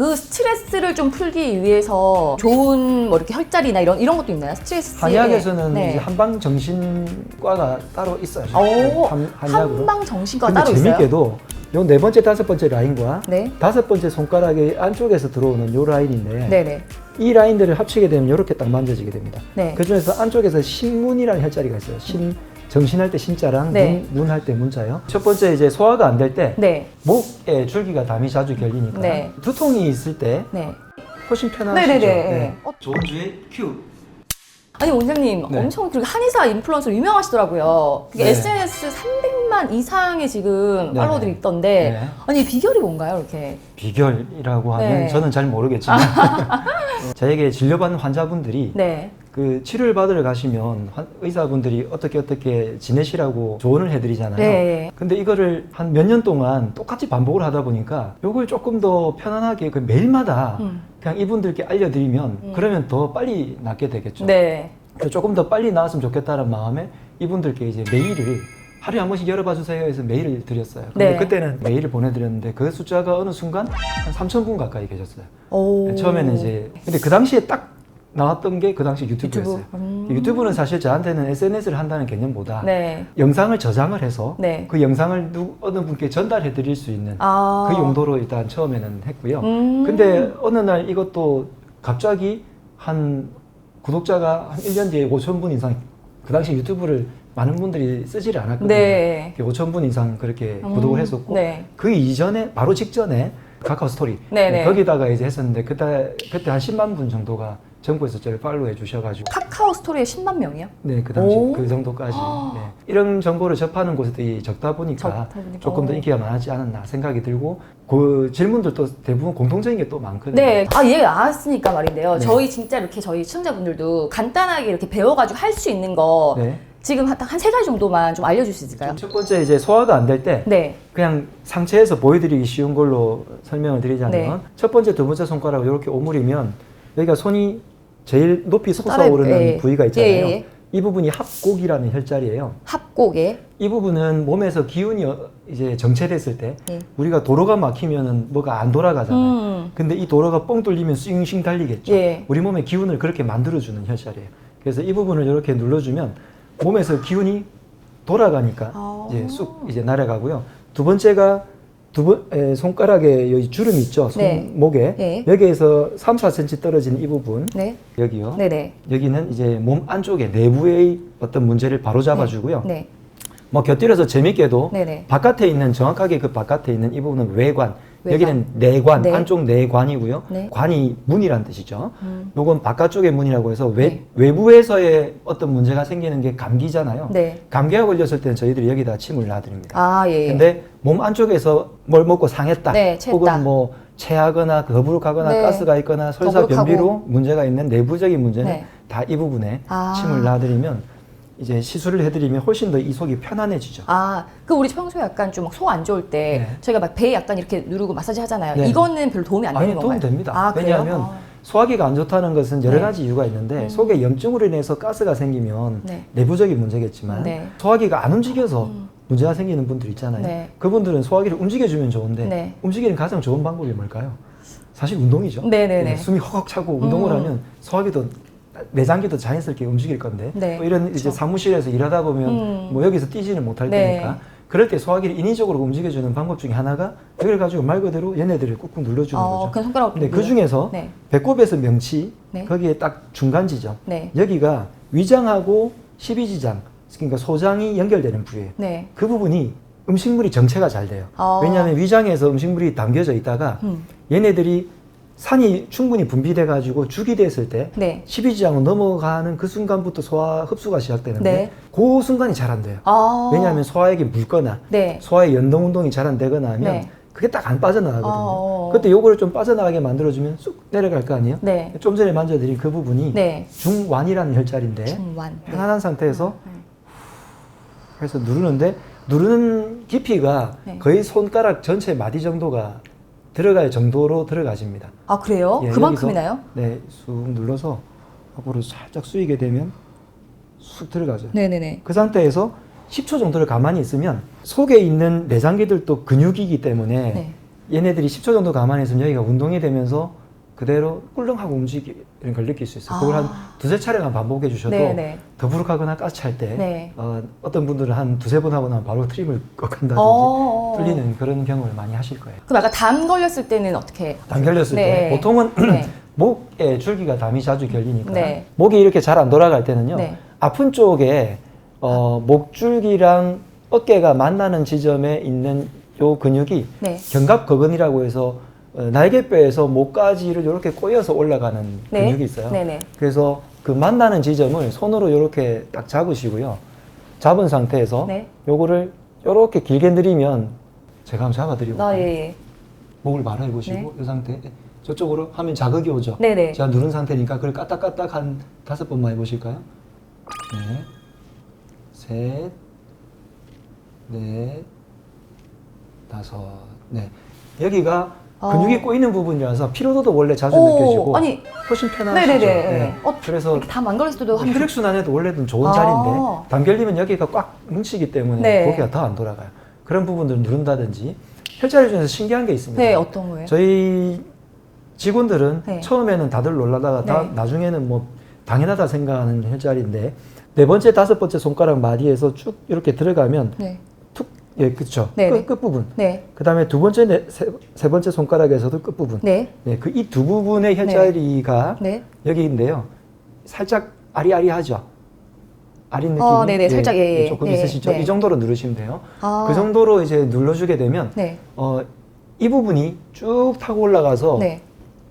그 스트레스를 좀 풀기 위해서 좋은 뭐 이렇게 혈자리나 이런 이런 것도 있나요? 스트레스 한의학에서는 네. 이제 한방 정신과가 따로 있어요. 오, 한- 한의학으로. 한방 정신과 근데 따로 있어요. 재밌게도 요 네 번째, 다섯 번째 라인과 네. 다섯 번째 손가락의 안쪽에서 들어오는 요 라인인데 네네. 이 라인들을 합치게 되면 이렇게 딱 만져지게 됩니다. 네. 그 중에서 안쪽에서 신문이라는 혈자리가 있어요. 신 정신할 때 신자랑 네. 문, 문할 때 문자요. 첫 번째 이제 소화가 안 될 때 네. 목에 줄기가 담이 자주 결리니까 네. 두통이 있을 때 네. 훨씬 편하시죠. 네네 네. 어, 좋은 주의 큐. 아니 원장님 네. 엄청 그리고 한의사 인플루언서로 유명하시더라고요. 그게 네. SNS 300만 이상의 지금 네. 팔로워들이 있던데 네. 아니 비결이 뭔가요 이렇게? 비결이라고 하면 네. 저는 잘 모르겠지만 저에게 진료받는 환자분들이 네. 그 치료를 받으러 가시면 환- 의사분들이 어떻게 어떻게 지내시라고 조언을 해드리잖아요. 네. 근데 이거를 한 몇 년 동안 똑같이 반복을 하다 보니까 이걸 조금 더 편안하게 그 매일마다 음. 그냥 이분들께 알려드리면 음. 그러면 더 빨리 낫게 되겠죠. 네. 그래서 조금 더 빨리 나았으면 좋겠다는 마음에 이분들께 이제 메일을 하루에 한 번씩 열어봐 주세요 해서 메일을 드렸어요. 근데 네. 그때는 메일을 보내드렸는데 그 숫자가 어느 순간 한 3천 분 가까이 계셨어요. 오. 네, 처음에는 이제 근데 그 당시에 딱 나왔던 게 그 당시 유튜브였어요. 유튜브. 음. 유튜브는 사실 저한테는 SNS를 한다는 개념보다 네. 영상을 저장을 해서 네. 그 영상을 누, 어느 분께 전달해 드릴 수 있는 아. 그 용도로 일단 처음에는 했고요. 음. 근데 어느 날 이것도 갑자기 한 구독자가 한 1년 뒤에 5천 분 이상 그 당시 유튜브를 많은 분들이 쓰지를 않았거든요. 네. 5천 분 이상 그렇게 음. 구독을 했었고 네. 그 이전에 바로 직전에 카카오 스토리 네네. 거기다가 이제 했었는데 그때 그때 한 10만 분 정도가 정부에서 저를 팔로우해 주셔가지고 카카오 스토리에 10만 명이요? 네 그 당시 오. 그 정도까지 아. 네. 이런 정보를 접하는 곳들이 적다 보니까 적다 보니까. 조금 더 오. 인기가 많았지 않았나 생각이 들고 그 질문들도 대부분 공통적인 게 또 많거든요. 네. 아, 얘가 나왔으니까 말인데요. 네. 저희 진짜 이렇게 저희 시청자분들도 간단하게 이렇게 배워가지고 할 수 있는 거 네. 지금 한세 가지 정도만 좀 알려줄 수 있을까요? 첫 번째 이제 소화가 안 될 때 네. 그냥 상체에서 보여드리기 쉬운 걸로 설명을 드리자면 네. 첫 번째, 두 번째 손가락을 이렇게 오므리면 여기가 손이 제일 높이 따라- 솟아오르는 예. 부위가 있잖아요. 예, 예, 예. 이 부분이 합곡이라는 혈자리예요. 합곡에. 이 부분은 몸에서 기운이 어- 이제 정체됐을 때 예. 우리가 도로가 막히면은 뭐가 안 돌아가잖아요. 음. 근데 이 도로가 뻥 뚫리면 싱싱 달리겠죠. 예. 우리 몸의 기운을 그렇게 만들어주는 혈자리예요. 그래서 이 부분을 이렇게 눌러주면 몸에서 기운이 돌아가니까 아. 이제 쑥 이제 날아가고요. 두 번째가 두 번, 에, 손가락에 여기 주름 있죠. 네. 손목에 네. 여기에서 3, 4cm 떨어진 이 부분 네. 여기요. 네네. 여기는 이제 몸 안쪽에 내부의 어떤 문제를 바로 잡아주고요. 네. 뭐 곁들여서 재밌게도 네네. 바깥에 있는 정확하게 그 바깥에 있는 이 부분은 외관, 외관. 여기는 내관, 네. 안쪽 내관이고요. 네. 관이 문이란 뜻이죠. 음. 요건 바깥쪽의 문이라고 해서 외, 네. 외부에서의 어떤 문제가 생기는 게 감기잖아요. 네. 감기가 걸렸을 때는 저희들이 여기다 침을 놔드립니다. 아, 예. 예. 근데 몸 안쪽에서 뭘 먹고 상했다. 네. 혹은 뭐 체하거나 거부룩하거나 네. 가스가 있거나 설사 더부룩하고. 변비로 문제가 있는 내부적인 문제는 네. 다이 부분에 아. 침을 놔드리면 이제 시술을 해드리면 훨씬 더 이 속이 편안해지죠. 아, 그 우리 평소에 약간 좀 속 안 좋을 때 네. 저희가 막 배에 약간 이렇게 누르고 마사지 하잖아요. 네. 이거는 별로 도움이 안 되는 아니 건가요? 도움 됩니다. 아, 그래요? 왜냐하면 아. 소화기가 안 좋다는 것은 여러 네. 가지 이유가 있는데 음. 속에 염증으로 인해서 가스가 생기면 네. 내부적인 문제겠지만 네. 소화기가 안 움직여서 음. 문제가 생기는 분들 있잖아요. 네. 그분들은 소화기를 움직여주면 좋은데 네. 움직이는 가장 좋은 방법이 뭘까요? 사실 운동이죠. 네네네. 숨이 허걱 차고 운동을 음. 하면 소화기도 내장기도 자연스럽게 움직일 건데 네. 또 이런 이제 그렇죠. 사무실에서 일하다 보면 음. 뭐 여기서 뛰지는 못할 네. 테니까 그럴 때 소화기를 인위적으로 움직여주는 방법 중에 하나가 이걸 가지고 말 그대로 얘네들을 꾹꾹 눌러주는 어, 거죠. 그 손가락. 근데 그 중에서 네. 배꼽에서 명치 네. 거기에 딱 중간 지점 네. 여기가 위장하고 십이지장 그러니까 소장이 연결되는 부위예요. 네. 그 부분이 음식물이 정체가 잘 돼요. 어. 왜냐하면 위장에서 음식물이 담겨져 있다가 음. 얘네들이 산이 충분히 분비돼 가지고 죽이 됐을 때 네. 12지장으로 넘어가는 그 순간부터 소화 흡수가 시작되는데 네. 그 순간이 잘 안 돼요. 아. 왜냐하면 소화액이 묽거나 네. 소화의 연동 운동이 잘 안 되거나 하면 네. 그게 딱 안 빠져나가거든요. 어. 그때 요거를 좀 빠져나가게 만들어주면 쑥 내려갈 거 아니에요? 네. 좀 전에 만져드린 그 부분이 네. 중완이라는 혈자리인데 중완. 네. 편안한 상태에서 음. 해서 누르는데 누르는 깊이가 네. 거의 손가락 전체 마디 정도가 들어갈 정도로 들어가십니다. 아, 그래요? 예, 그만큼이나요? 여기서, 네, 쑥 눌러서 앞으로 살짝 숙이게 되면 쑥 들어가죠. 네네네. 그 상태에서 10초 정도를 가만히 있으면 속에 있는 내장기들도 근육이기 때문에 네. 얘네들이 10초 정도 가만히 있으면 여기가 운동이 되면서 그대로 꿀렁하고 움직이는 걸 느낄 수 있어요. 그걸 아. 한 두세 차례만 반복해 주셔도 네, 네. 더부룩하거나 까칠할 때 네. 어, 어떤 분들은 한 두세 번 하고 나면 바로 트림을 꺾는다든지 어. 뚫리는 그런 경험을 많이 하실 거예요. 그럼 약간 담 걸렸을 때는 어떻게? 담 결렸을 네. 때 보통은 네. 목에 줄기가 담이 자주 결리니까 네. 목이 이렇게 잘 안 돌아갈 때는요 네. 아픈 쪽에 어, 목줄기랑 어깨가 만나는 지점에 있는 요 근육이 네. 견갑거근이라고 해서 어, 날개뼈에서 목까지를 이렇게 꼬여서 올라가는 네. 근육이 있어요. 네네. 그래서 그 만나는 지점을 손으로 이렇게 딱 잡으시고요. 잡은 상태에서 네. 요거를 이렇게 길게 늘리면 제가 한번 잡아드리고 아, 예, 예. 목을 바로 해보시고 네. 이 상태 저쪽으로 하면 자극이 오죠. 네네. 제가 누른 상태니까 그걸 까딱까딱 한 다섯 번만 해보실까요? 네, 셋, 넷, 다섯, 네. 여기가 아. 근육이 꼬이는 부분이라서 피로도도 원래 자주 오, 느껴지고 아니, 훨씬 편하시죠. 네네네. 네. 어, 그래서 이렇게 걸렸을 때도 한 혈액 순환에도 원래는 좋은 아. 자리인데 담결리면 여기가 꽉 뭉치기 때문에 네. 고기가 더 안 돌아가요. 그런 부분들을 누른다든지 혈자리 중에서 신기한 게 있습니다. 네, 어떤 거예요? 저희 직원들은 네. 처음에는 다들 놀라다가 다 네. 나중에는 뭐 당연하다 생각하는 혈자리인데 네 번째 다섯 번째 손가락 마디에서 쭉 이렇게 들어가면 네. 툭예 그렇죠 네, 네. 끝, 끝 부분 네. 그 다음에 두 번째 네, 세, 세 번째 손가락에서도 끝 부분 네. 네, 그이 두 부분의 혈자리가 네. 여기인데요 살짝 아리아리하죠 아린 느낌이 어, 네네. 살짝, 예, 예. 조금 네, 있으시죠 네. 이 정도로 누르시면 돼요 아. 그 정도로 이제 눌러주게 되면 네. 어, 이 부분이 쭉 타고 올라가서 네.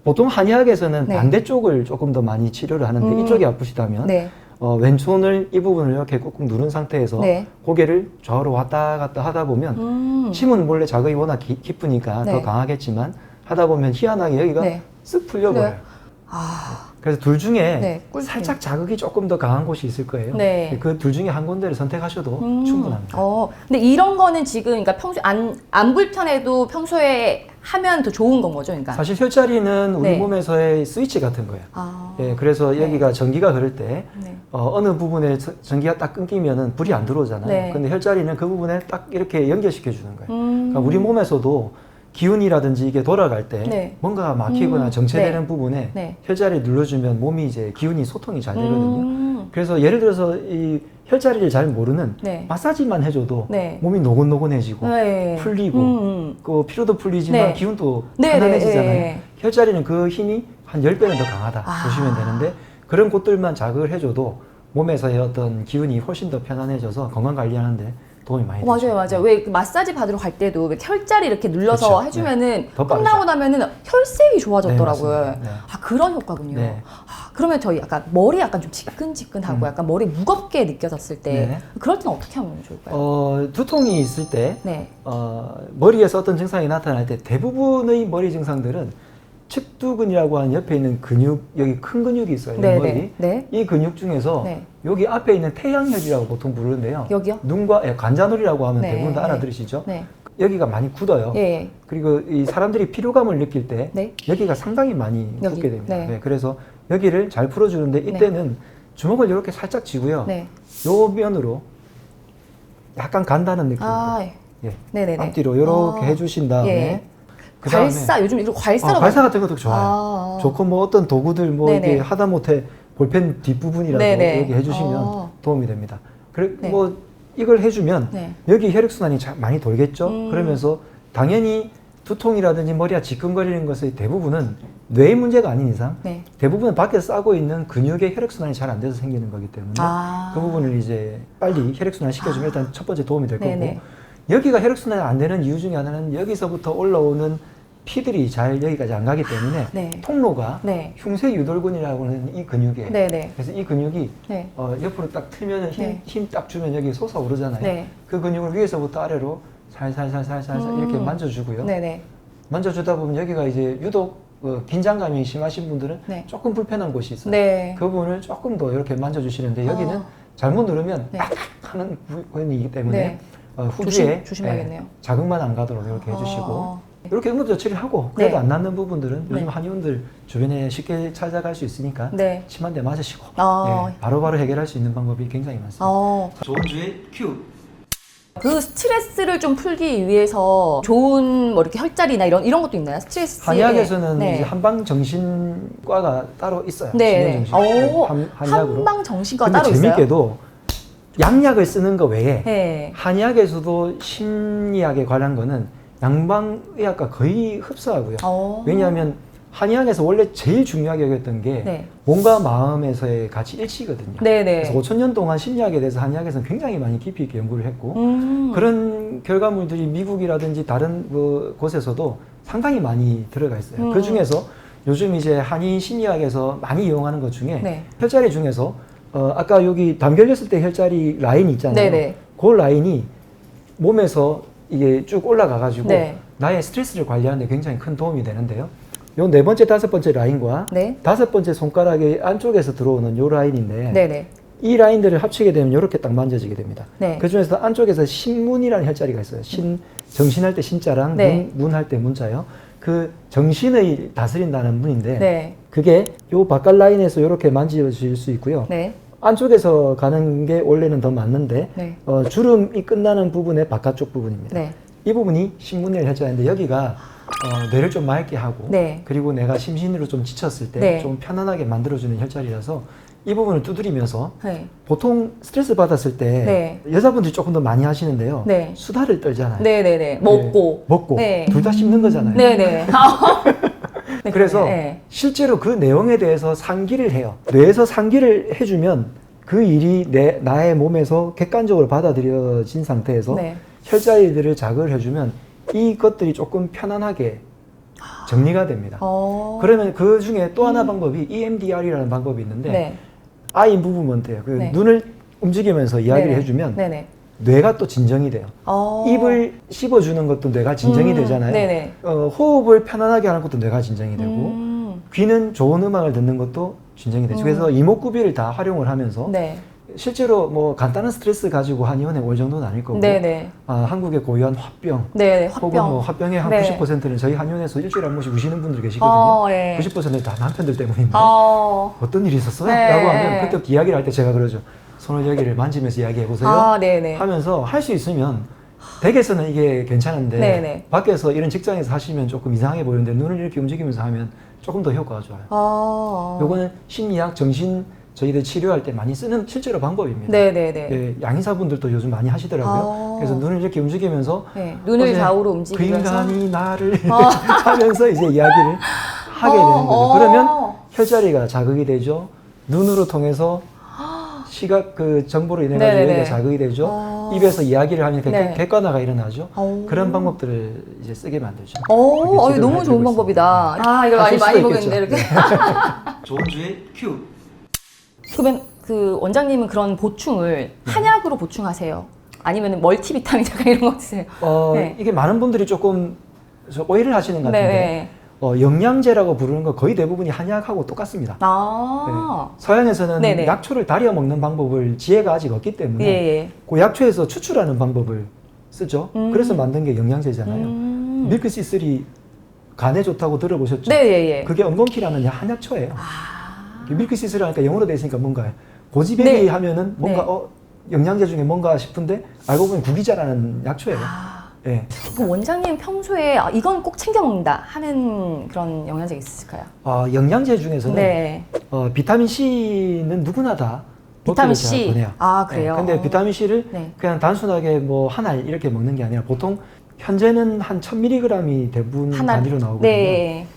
보통 한의학에서는 네. 반대쪽을 조금 더 많이 치료를 하는데 음. 이쪽이 아프시다면 네. 어, 왼손을 이 부분을 이렇게 꾹꾹 누른 상태에서 네. 고개를 좌우로 왔다 갔다 하다 보면 음. 침은 원래 자극이 워낙 기- 깊으니까 네. 더 강하겠지만 하다 보면 희한하게 여기가 네. 쓱 풀려버려요. 그래요? 아. 그래서 둘 중에 네. 살짝 자극이 조금 더 강한 곳이 있을 거예요. 네. 그 둘 중에 한 군데를 선택하셔도 음. 충분합니다. 어. 근데 이런 거는 지금 그러니까 평소 안, 안 불편해도 평소에 하면 더 좋은 건 거죠, 그러니까. 사실 혈자리는 우리 네. 몸에서의 스위치 같은 거예요. 아. 예, 그래서 네. 여기가 전기가 흐를 때 네. 어, 느 부분에 저- 전기가 딱 끊기면은 불이 안 들어오잖아요. 네. 근데 혈자리는 그 부분에 딱 이렇게 연결시켜 주는 거예요. 음. 그러니까 우리 몸에서도 기운이라든지 이게 돌아갈 때 네. 뭔가 막히거나 음. 정체되는 네. 부분에 네. 혈자리 눌러주면 몸이 이제 기운이 소통이 잘 되거든요. 음. 그래서 예를 들어서 이 혈자리를 잘 모르는 네. 마사지만 해줘도 네. 몸이 노곤노곤해지고 네. 풀리고 음. 그 피로도 풀리지만 네. 기운도 네, 편안해지잖아요. 네, 네. 혈자리는 그 힘이 한 10배는 더 강하다 아. 보시면 되는데 그런 곳들만 자극을 해줘도 몸에서의 어떤 기운이 훨씬 더 편안해져서 건강 관리하는데 도움이 많이 어, 되죠. 맞아요, 맞아요. 왜 그 마사지 받으러 갈 때도 왜 혈자리 이렇게 눌러서 그렇죠. 해주면은 더 빠르죠. 끝나고 나면은 혈색이 좋아졌더라고요. 네, 맞습니다. 네. 아 그런 효과군요. 네. 아, 그러면 저희 약간 머리 약간 좀 지끈지끈하고 음. 약간 머리 무겁게 느껴졌을 때 네. 그럴 때는 어떻게 하면 좋을까요? 어, 두통이 있을 때 네. 어, 머리에서 어떤 증상이 나타날 때 대부분의 머리 증상들은 측두근이라고 하는 옆에 있는 근육 여기 큰 근육이 있어요. 네, 머리. 네, 네. 이 근육 중에서 네. 여기 앞에 있는 태양혈이라고 보통 부르는데요. 여기요? 눈과 예, 관자놀이라고 하면 네, 대부분 다 네. 알아들으시죠. 네. 여기가 많이 굳어요. 예, 예. 그리고 이 사람들이 피로감을 느낄 때 네. 여기가 상당히 많이 여기, 굳게 됩니다. 네. 네, 그래서 여기를 잘 풀어주는데 이때는 주먹을 이렇게 살짝 쥐고요. 네. 요 면으로 약간 간다는 느낌으로 아, 예. 네네네. 앞뒤로 이렇게 아. 해주신 다음에 예. 그다음에 괄사 요즘 이거 어, 발사 같은 것도 좋아요. 아. 좋고 뭐 어떤 도구들 뭐 네네. 이게 하다 못해 볼펜 뒷부분이라도 네네. 여기 해주시면 아. 도움이 됩니다. 그래 네. 뭐 이걸 해주면 네. 여기 혈액순환이 자- 많이 돌겠죠. 음. 그러면서 당연히 두통이라든지 머리가 지끈거리는 것의 대부분은 뇌의 문제가 아닌 이상 네. 대부분은 밖에서 싸고 있는 근육의 혈액순환이 잘 안 돼서 생기는 거기 때문에 아. 그 부분을 이제 빨리 혈액순환 시켜주면 일단 첫 번째 도움이 될 거고 네네. 여기가 혈액순환이 안 되는 이유 중에 하나는 여기서부터 올라오는 피들이 잘 여기까지 안 가기 때문에 네. 통로가 네. 흉쇄 유돌근이라고 하는 이 근육이에요. 네네. 그래서 이 근육이 네. 어, 옆으로 딱 틀면 네. 힘딱 주면 여기 솟아오르잖아요. 네. 그 근육을 위에서부터 아래로 살살살살살 음. 이렇게 만져주고요. 네 네. 만져주다 보면 여기가 이제 유독 어, 긴장감이 심하신 분들은 네. 조금 불편한 곳이 있어요. 네. 그 부분을 조금 더 이렇게 만져주시는데 여기는 아. 잘못 누르면 네. 딱 하는 부분이기 때문에 네. 어, 후기에 조심- 조심해야겠네요. 예, 자극만 안 가도록 이렇게 해주시고 아. 이렇게 응급 조치를 하고 그래도 네. 안 낫는 부분들은 요즘 네. 한의원들 주변에 쉽게 찾아갈 수 있으니까 네. 침 한 대 맞으시고 아. 예, 바로바로 해결할 수 있는 방법이 굉장히 많습니다. 어. 좋은 주의 큐. 그 스트레스를 좀 풀기 위해서 좋은 뭐 이렇게 혈자리나 이런 이런 것도 있나요? 스트레스 한의학에서는 네. 이제 한방 정신과가 따로 있어요. 네. 신경정신. 오, 한, 한의학으로. 한방 정신과 근데 따로 있어요. 재밌게도 양약을 쓰는 거 외에 네. 한의학에서도 심리학에 관한 거는 양방의학과 거의 흡사하고요. 어. 왜냐하면 한의학에서 원래 제일 중요하게 여겼던 게 네. 몸과 마음에서의 같이 일치거든요. 네네. 그래서 5천 년 동안 심리학에 대해서 한의학에서는 굉장히 많이 깊이 있게 연구를 했고 음. 그런 결과물들이 미국이라든지 다른 그 곳에서도 상당히 많이 들어가 있어요. 음. 그 중에서 요즘 이제 한의 심리학에서 많이 이용하는 것 중에 네. 혈자리 중에서 어, 아까 여기 담 결렸을 때 혈자리 라인 있잖아요. 네네. 그 라인이 몸에서 이게 쭉 올라가가지고 네. 나의 스트레스를 관리하는 데 굉장히 큰 도움이 되는데요. 요 네 번째, 다섯 번째 라인과 네. 다섯 번째 손가락의 안쪽에서 들어오는 요 라인인데 네네. 이 라인들을 합치게 되면 이렇게 딱 만져지게 됩니다. 네. 그 중에서 안쪽에서 신문이라는 혈자리가 있어요. 신 정신할 때 신자랑 네. 문, 문할 때 문자요. 그 정신의 다스린다는 문인데 네. 그게 요 바깥 라인에서 이렇게 만져질 수 있고요. 네. 안쪽에서 가는 게 원래는 더 맞는데 네. 어, 주름이 끝나는 부분의 바깥쪽 부분입니다. 네. 이 부분이 신문의 혈자인데 여기가 어, 뇌를 좀 맑게 하고 네. 그리고 내가 심신으로 좀 지쳤을 때 네. 좀 편안하게 만들어주는 혈자리라서 이 부분을 두드리면서 네. 보통 스트레스 받았을 때 네. 여자분들이 조금 더 많이 하시는데요. 네. 수다를 떨잖아요. 네네네. 먹고. 먹고 네. 둘다 씹는 거잖아요. 네네. 네, 그래서 네. 실제로 그 내용에 대해서 상기를 해요. 뇌에서 상기를 해주면 그 일이 내 나의 몸에서 객관적으로 받아들여진 상태에서 네. 혈자리들을 자극을 해주면 이것들이 조금 편안하게 정리가 됩니다. 어. 그러면 그 중에 또 하나 방법이 E EMDR이라는 방법이 있는데 네. 아이 무브먼트예요. 그 네. 눈을 움직이면서 이야기를 네네. 해주면 네네. 뇌가 또 진정이 돼요. 어. 입을 씹어주는 것도 뇌가 진정이 음, 되잖아요. 네네. 어, 호흡을 편안하게 하는 것도 뇌가 진정이 되고 음. 귀는 좋은 음악을 듣는 것도 진정이 되죠. 음. 그래서 이목구비를 다 활용을 하면서 네. 실제로 뭐 간단한 스트레스 가지고 한의원에 올 정도는 아닐 거고 네네. 아, 한국의 고유한 화병 네네. 혹은 뭐 화병. 화병의 한 네. 90%는 저희 한의원에서 일주일에 한 번씩 우시는 분들 계시거든요. 어, 예. 90%는 다 남편들 때문인데 어. 어떤 일이 있었어요? 네. 라고 하면 그때 이야기를 할 때 제가 그러죠. 손을 여기를 만지면서 이야기해 보세요. 아, 네네. 하면서 할 수 있으면 댁에서는 이게 괜찮은데 네네. 밖에서 이런 직장에서 하시면 조금 이상하게 보이는데 눈을 이렇게 움직이면서 하면 조금 더 효과가 좋아요. 아. 요거는 심리학, 정신 저희들 치료할 때 많이 쓰는 실제로 방법입니다. 네네네. 예, 양의사분들도 요즘 많이 하시더라고요. 아. 그래서 눈을 이렇게 움직이면서 네. 눈을 어제 좌우로 그 움직이면서. 인간이 나를 하면서 이제 이야기를 하게 어, 되는 거죠. 어. 그러면 혈자리가 자극이 되죠. 눈으로 통해서 시각 그 정보로 인해 가지고 네네네. 여기가 자극이 되죠. 어. 입에서 이야기를 하면 객- 네. 객관화가 일어나죠. 어. 그런 방법들을 이제 쓰게 만들죠. 오, 어, 지도를 너무 좋은. 방법이다. 아, 이거 많이 하실 많이 수가 보겠는데. 이렇게. 좋은 주의 큐. 그러면 그 원장님은 그런 보충을 한약으로 보충하세요? 아니면 멀티비타민 잠깐 이런 거 드세요? 어, 네. 이게 많은 분들이 조금 저 오해를 하시는 것 같은데 네. 어, 영양제라고 부르는 거 거의 대부분이 한약하고 똑같습니다. 아. 서양에서는 네네. 약초를 다려 먹는 방법을 지혜가 아직 없기 때문에 예, 예. 그 약초에서 추출하는 방법을 쓰죠. 음. 그래서 만든 게 영양제잖아요. 음. 밀크 C3 간에 좋다고 들어보셨죠? 네, 예, 예. 그게 엉겅키라는 한약초예요. 아. 밀크 C3라니까 영어로 돼 있으니까 뭔가 고지배기 네. 하면은 뭔가 네. 어 영양제 중에 뭔가 싶은데 알고 보면 구기자라는 약초예요. 아. 예. 그 원장님 평소에 아, 이건 꼭 챙겨 먹는다 하는 그런 영양제 있으실까요? 어, 영양제 중에서는 네. 어, 비타민 C는 누구나 다 비타민 C. 보내요. 아, 그래요? 예, 근데 비타민 C를 네. 그냥 단순하게 뭐 한 알 이렇게 먹는 게 아니라 보통 현재는 한 1000mg이 대부분 하나 단위로 나오거든요. 네.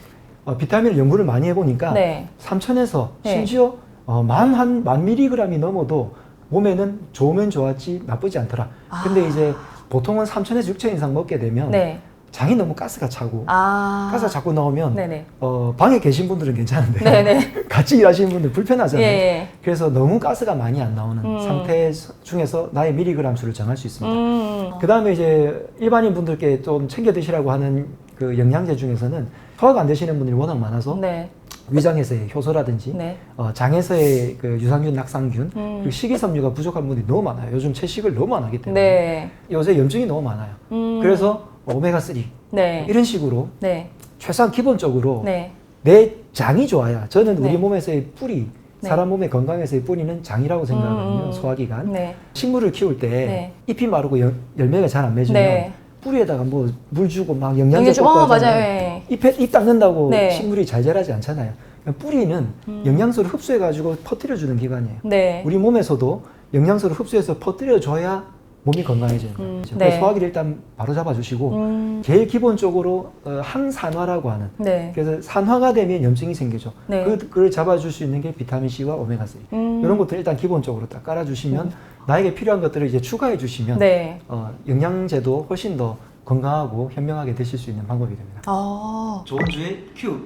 어, 비타민을 연구를 많이 해보니까 네. 3천에서 네. 심지어 어, 만한 만 미리그램이 넘어도 몸에는 좋으면 좋았지 나쁘지 않더라. 아. 근데 이제 보통은 3천에서 6천 이상 먹게 되면 네. 장이 너무 가스가 차고 아. 가스가 자꾸 나오면 네네. 어, 방에 계신 분들은 괜찮은데 네네. 같이 일하시는 분들 불편하잖아요. 예. 그래서 너무 가스가 많이 안 나오는 음. 상태 중에서 나의 미리그램 수를 정할 수 있습니다. 음. 그 다음에 이제 일반인 분들께 좀 챙겨 드시라고 하는 그 영양제 중에서는 소화가 안 되시는 분들이 워낙 많아서 네. 위장에서의 효소라든지 네. 어, 장에서의 그 유산균, 낙상균 음. 그리고 식이섬유가 부족한 분들이 너무 많아요. 요즘 채식을 너무 안 하기 때문에 네. 요새 염증이 너무 많아요. 음. 그래서 오메가 3 네. 이런 식으로 네. 최소한 기본적으로 네. 내 장이 좋아야 저는 우리 네. 몸에서의 뿌리 네. 사람 몸의 건강에서의 뿌리는 장이라고 생각하거든요. 음. 소화기관. 네. 식물을 키울 때 네. 잎이 마르고 열, 열매가 잘 안 맺으면 네. 뿌리에다가 뭐 물 주고 막 영양제 꽂고 어. 맞아요. 예. 잎에 잎 닦는다고 네. 식물이 잘 자라지 않잖아요. 그러니까 뿌리는 음. 영양소를 흡수해 가지고 퍼뜨려 주는 기관이에요. 네. 우리 몸에서도 영양소를 흡수해서 퍼뜨려 줘야 몸이 건강해지는 거예요. 음, 네. 소화기를 일단 바로 잡아주시고 음. 제일 기본적으로 어, 항산화라고 하는 네. 그래서 산화가 되면 염증이 생기죠. 네. 그, 그걸 잡아줄 수 있는 게 비타민 C와 오메가 3 음. 이런 것들 일단 기본적으로 딱 깔아주시면 나에게 필요한 것들을 이제 추가해 주시면 네. 어, 영양제도 훨씬 더 건강하고 현명하게 드실 수 있는 방법이 됩니다. 아. 좋은 주의 큐.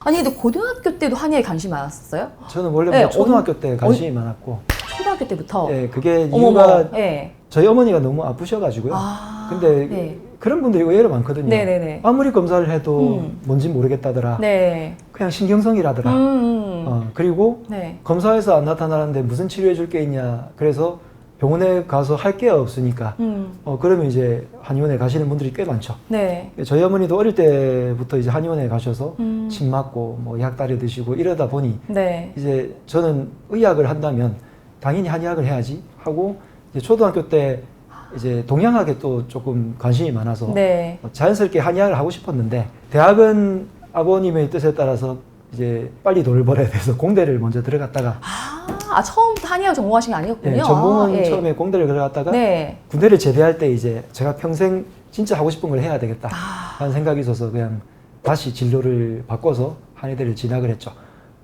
아니 근데 고등학교 때도 한의에 관심 많았었어요? 저는 원래 네, 뭐 초등학교 때 관심이 많았고, 초등학교 때부터. 예, 그게 어머머. 이유가 예. 저희 어머니가 너무 아프셔가지고요. 아. 근데 네. 그런 분들이 의외로 많거든요. 네네네. 아무리 검사를 해도 음. 뭔지 모르겠다더라. 네. 그냥 신경성이라더라. 음. 음. 어, 그리고 네. 검사해서 안 나타나는데 무슨 치료해 줄 게 있냐. 그래서 병원에 가서 할 게 없으니까. 음. 어, 그러면 이제 한의원에 가시는 분들이 꽤 많죠. 네. 저희 어머니도 어릴 때부터 이제 한의원에 가셔서 음. 침 맞고 뭐 약 따려 드시고 이러다 보니 네. 이제 저는 의학을 한다면 당연히 한의학을 해야지 하고 이제 초등학교 때 이제 동양학에 또 조금 관심이 많아서 네. 어, 자연스럽게 한의학을 하고 싶었는데 대학은 아버님의 뜻에 따라서 이제 빨리 돈을 벌어야 돼서 공대를 먼저 들어갔다가 아, 아, 처음부터 한의학 전공하신 게 아니었군요. 예, 전공은 아, 예. 처음에 공대를 들어갔다가 네. 군대를 제대할 때 이제 제가 평생 진짜 하고 싶은 걸 해야 되겠다 아. 하는 생각이 있어서 그냥 다시 진로를 바꿔서 한의대를 진학을 했죠.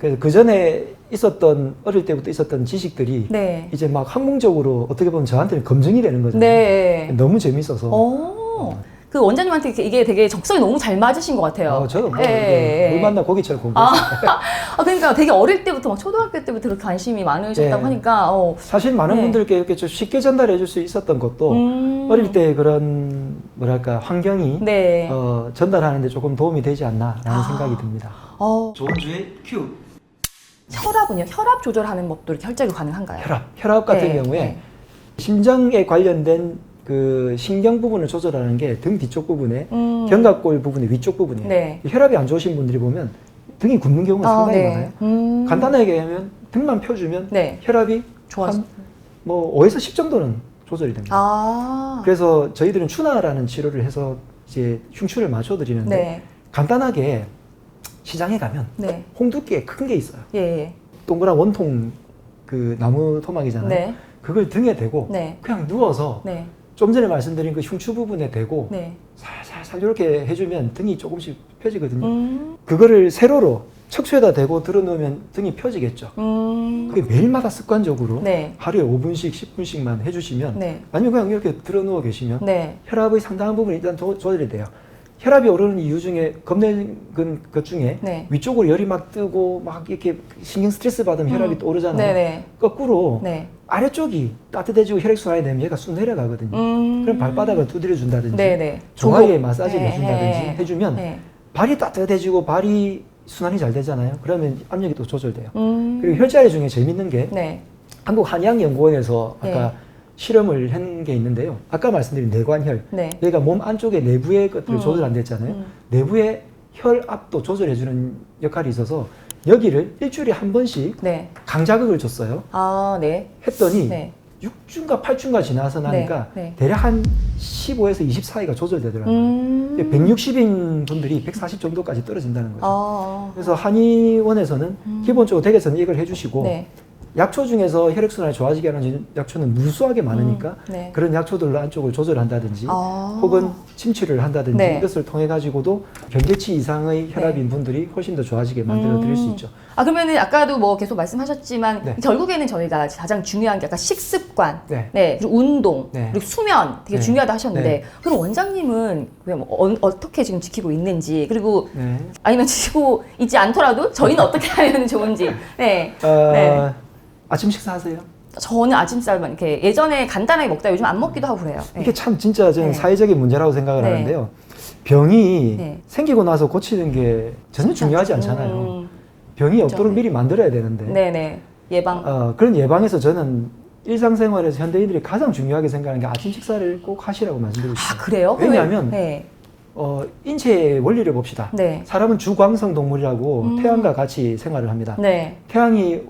그래서 그 전에 있었던 어릴 때부터 있었던 지식들이 네. 이제 막 학문적으로 어떻게 보면 저한테는 검증이 되는 거잖아요. 네. 너무 재밌어서. 오. 그 원장님한테 이게- 되게 적성이 너무 잘 맞으신 것 같아요. 어, 저는 뭐 예, 이게 예, 물 예. 만나 고기처럼 아, 공부했어요. 아, 그러니까 되게 어릴 때부터 막 초등학교 때부터 그렇게 관심이 많으셨다고 네. 하니까 어. 사실 많은 네. 분들께 이렇게 좀 쉽게 전달해 줄 수 있었던 것도 음. 어릴 때 그런 뭐랄까 환경이 네. 어, 전달하는 데 조금 도움이 되지 않나라는 아. 생각이 듭니다. 어, 좋은 주의 큐. 혈압은요? 혈압 조절하는 법도 이렇게 혈자리 가능한가요? 혈압. 혈압 같은 네, 경우에 네. 심장에 관련된 그 신경 부분을 조절하는 게 등 뒤쪽 부분에 음. 견갑골 부분의 위쪽 부분이에요. 네. 혈압이 안 좋으신 분들이 보면 등이 굽는 경우가 아, 상당히 네. 많아요. 음. 간단하게 하면 등만 펴주면 네. 혈압이 좋아서. 한뭐 5에서 10 정도는 조절이 됩니다. 아. 그래서 저희들은 추나라는 치료를 해서 이제 흉추를 맞춰드리는데 네. 간단하게 시장에 가면 네. 홍두깨 큰 게 있어요. 예. 예. 동그란 원통 그 나무 토막이잖아요. 네. 그걸 등에 대고 네. 그냥 누워서 네. 좀 전에 말씀드린 그 흉추 부분에 대고 네. 살살살 이렇게 해주면 등이 조금씩 펴지거든요. 음. 그거를 세로로 척추에다 대고 들어놓으면 등이 펴지겠죠. 음. 그게 매일마다 습관적으로 네. 하루에 5분씩 10분씩만 해주시면 네. 아니면 그냥 이렇게 들어누워 계시면 네. 혈압의 상당한 부분이 일단 조- 조절이 돼요. 혈압이 오르는 이유 중에 겁내는 것 중에 네. 위쪽으로 열이 막 뜨고 막 이렇게 신경 스트레스 받으면 혈압이 음. 또 오르잖아요. 네네. 거꾸로 네. 아래쪽이 따뜻해지고 혈액 순환이 되면 얘가 쑥 내려가거든요. 음. 그럼 발바닥을 두드려 준다든지. 종아리에 조목. 마사지를 네, 해준다든지 네. 해주면 네. 발이 따뜻해지고 발이 순환이 잘 되잖아요. 그러면 압력이 또 조절돼요. 음. 그리고 혈자리 중에 재밌는 게 네. 한국 한의학연구원에서 아까 네. 실험을 한 게 있는데요. 아까 말씀드린 내관혈. 네. 얘가 몸 안쪽에 내부의 것들을 음. 조절 안 됐잖아요. 음. 내부의 혈압도 조절해주는 역할이 있어서 여기를 일주일에 한 번씩 네. 강자극을 줬어요. 아, 네. 했더니 네. 6주인가 8주인가 지나서 나니까 네, 네. 대략 한 15에서 20 사이가 조절되더라고요. 음. 160인 분들이 140 정도까지 떨어진다는 거죠. 아. 그래서 한의원에서는 음. 기본적으로 댁에서는 이걸 해주시고 네. 약초 중에서 혈액순환을 좋아지게 하는 약초는 무수하게 많으니까 음. 네. 그런 약초들로 안쪽을 조절한다든지 아. 혹은 침치를 한다든지 네. 이것을 통해 가지고도 경계치 이상의 혈압인 분들이 훨씬 더 좋아지게 만들어 드릴 수 음. 있죠. 아 그러면은 아까도 뭐 계속 말씀하셨지만 네. 결국에는 저희가 가장 중요한 게 아까 식습관, 네. 그리고 운동, 네. 그리고 수면 되게 네. 중요하다 하셨는데 네. 그럼 원장님은 그냥 뭐 어, 떻게 지금 지키고 있는지 그리고 네. 아니면 지키고 있지 않더라도 저희는 어떻게 하면 좋은지. 네. 어, 네. 아침 식사하세요? 저는 아침쌀만 이렇게 예전에 간단하게 먹다 요즘 안 먹기도 하고 그래요. 네. 이게 참 진짜 저는 네. 사회적인 문제라고 생각을 네. 하는데요. 병이 네. 생기고 나서 고치는 게 전혀 중요하지 않잖아요. 음, 병이 없도록 네. 미리 만들어야 되는데 네네. 예방. 어, 그런 예방에서 저는 일상생활에서 현대인들이 가장 중요하게 생각하는 게 아침 식사를 꼭 하시라고 말씀드리고 아 싶어요. 그래요? 왜냐하면 네. 어, 인체의 원리를 봅시다. 네. 사람은 주광성 동물이라고 음. 태양과 같이 생활을 합니다. 네. 태양이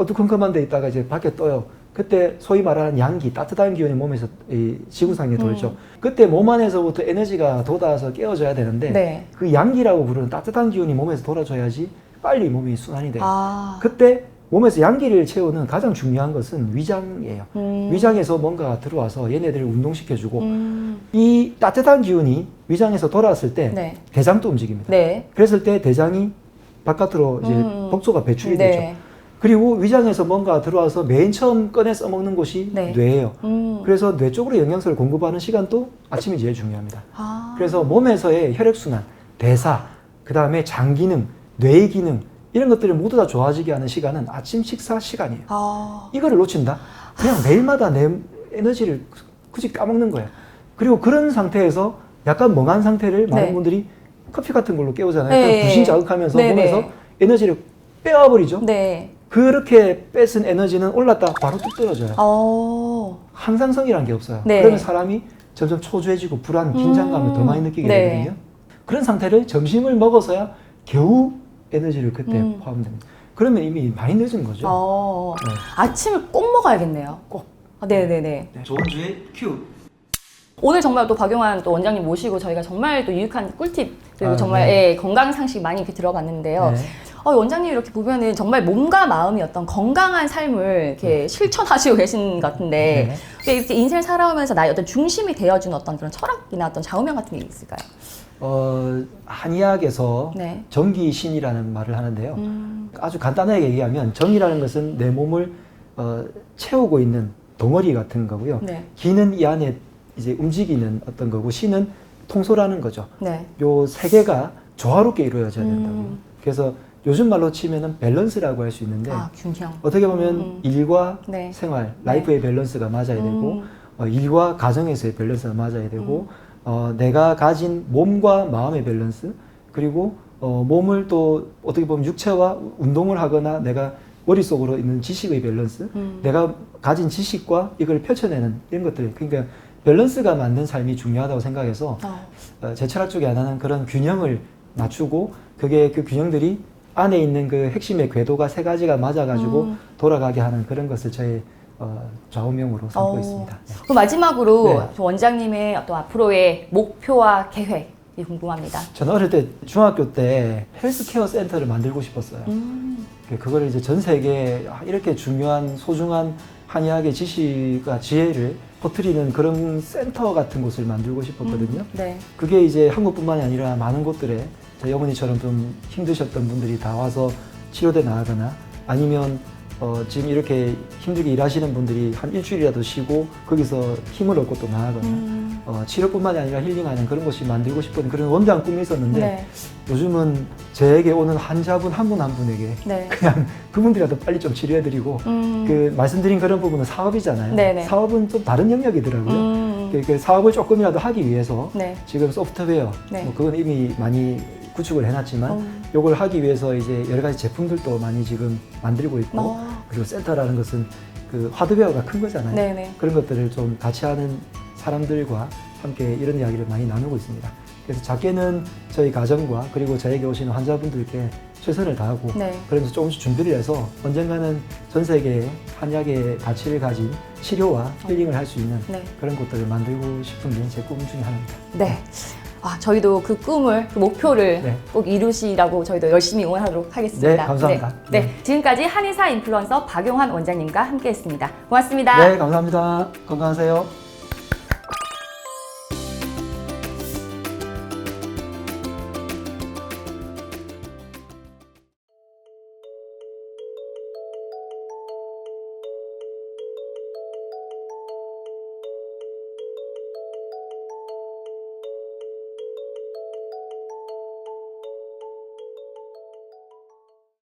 어두컴컴한 데 있다가 이제 밖에 떠요. 그때 소위 말하는 양기, 따뜻한 기운이 몸에서 이 지구상에 돌죠. 음. 그때 몸 안에서부터 에너지가 돋아서 깨워져야 되는데 네. 그 양기라고 부르는 따뜻한 기운이 몸에서 돌아줘야지 빨리 몸이 순환이 돼요. 아. 그때 몸에서 양기를 채우는 가장 중요한 것은 위장이에요. 음. 위장에서 뭔가 들어와서 얘네들을 운동시켜주고 음. 이 따뜻한 기운이 위장에서 돌아왔을 때 네. 대장도 움직입니다. 네. 그랬을 때 대장이 바깥으로 이제 음. 독소가 배출이 네. 되죠. 그리고 위장에서 뭔가 들어와서 맨 처음 꺼내 써먹는 곳이 네. 뇌예요. 음. 그래서 뇌 쪽으로 영양소를 공급하는 시간도 아침이 제일 중요합니다. 아. 그래서 몸에서의 혈액순환, 대사, 그 다음에 장 기능, 뇌의 기능 이런 것들을 모두 다 좋아지게 하는 시간은 아침 식사 시간이에요. 아. 이거를 놓친다? 그냥 매일마다 내 에너지를 굳이 까먹는 거야. 그리고 그런 상태에서 약간 멍한 상태를 많은 네. 분들이 커피 같은 걸로 깨우잖아요. 네. 부신 자극하면서 네, 몸에서 네. 에너지를 빼와버리죠. 네. 그렇게 뺏은 에너지는 올랐다 바로 뚝 떨어져요. 어. 항상성이라는 게 없어요. 네. 그러면 사람이 점점 초조해지고 불안, 긴장감을 음. 더 많이 느끼게 네. 되거든요. 그런 상태를 점심을 먹어서야 겨우 에너지를 그때 음. 포함됩니다. 그러면 이미 많이 늦은 거죠. 어. 네. 아침을 꼭 먹어야겠네요. 꼭. 아, 네네네. 네. 좋은 주의 큐. 오늘 정말 또 박용환 또 원장님 모시고 저희가 정말 또 유익한 꿀팁 그리고 아, 정말 네. 예, 건강 상식 많이 이렇게 들어봤는데요. 네. 어, 원장님 이렇게 보면은 정말 몸과 마음이 어떤 건강한 삶을 이렇게 실천하시고 계신 것 같은데 네. 이렇게 인생을 살아오면서 나의 어떤 중심이 되어준 어떤 그런 철학이나 어떤 좌우명 같은 게 있을까요? 어, 한의학에서 네. 정기신이라는 말을 하는데요. 음, 아주 간단하게 얘기하면 정이라는 것은 내 몸을 어, 채우고 있는 덩어리 같은 거고요. 네. 기는 이 안에 이제 움직이는 어떤 거고 신은 통솔하는 거죠. 네. 요세 개가 조화롭게 이루어져야 된다고요. 음. 그래서 요즘 말로 치면은 밸런스라고 할 수 있는데 아, 균형. 어떻게 보면 음. 일과 네. 생활, 라이프의 밸런스가 맞아야 되고 음. 어, 일과 가정에서의 밸런스가 맞아야 되고 음. 어, 내가 가진 몸과 마음의 밸런스 그리고 어, 몸을 또 어떻게 보면 육체와 운동을 하거나 내가 머릿속으로 있는 지식의 밸런스 음. 내가 가진 지식과 이걸 펼쳐내는 이런 것들 그러니까 밸런스가 맞는 삶이 중요하다고 생각해서 어. 어, 제 철학 쪽에 하나는 그런 균형을 맞추고 그게 그 균형들이 안에 있는 그 핵심의 궤도가 세 가지가 맞아가지고 음. 돌아가게 하는 그런 것을 저의 어, 좌우명으로 삼고 어. 있습니다. 네. 그럼 마지막으로 네. 저 원장님의 또 앞으로의 목표와 계획 이 궁금합니다. 저는 어릴 때 중학교 때 헬스케어 센터를 만들고 싶었어요. 음. 그거를 이제 전 세계에 이렇게 중요한 소중한 한의학의 지식과 지혜를 퍼뜨리는 그런 센터 같은 곳을 만들고 싶었거든요. 음. 네. 그게 이제 한국뿐만이 아니라 많은 곳들에 저희 어머니처럼 좀 힘드셨던 분들이 다 와서 치료돼 나가거나 아니면 어, 지금 이렇게 힘들게 일하시는 분들이 한 일주일이라도 쉬고 거기서 힘을 얻고 또 나가거나 음. 어, 치료뿐만이 아니라 힐링하는 그런 곳이 만들고 싶은 그런 원대한 꿈이 있었는데 네. 요즘은 저에게 오는 환자분 한분한 분에게 네. 그냥 그분들이라도 빨리 좀 치료해드리고 음. 그 말씀드린 그런 부분은 사업이잖아요. 네네. 사업은 좀 다른 영역이더라고요. 음. 그, 그 사업을 조금이라도 하기 위해서 네. 지금 소프트웨어 네. 뭐 그건 이미 많이 구축을 해놨지만 음. 이걸 하기 위해서 이제 여러 가지 제품들도 많이 지금 만들고 있고 어. 그리고 센터라는 것은 그 하드웨어가 큰 거잖아요. 네네. 그런 것들을 좀 같이 하는 사람들과 함께 이런 이야기를 많이 나누고 있습니다. 그래서 작게는 저희 가정과 그리고 저에게 오시는 환자분들께 최선을 다하고 네. 그러면서 조금씩 준비를 해서 언젠가는 전 세계에 한약의 가치를 가진 치료와 힐링을 할 수 있는 네. 그런 곳들을 만들고 싶은 게 제 꿈 중에 하나입니다. 네. 아, 저희도 그 꿈을, 그 목표를 네. 꼭 이루시라고 저희도 열심히 응원하도록 하겠습니다. 네, 감사합니다. 네. 네. 네. 지금까지 한의사 인플루언서 박용환 원장님과 함께 했습니다. 고맙습니다. 네, 감사합니다. 건강하세요.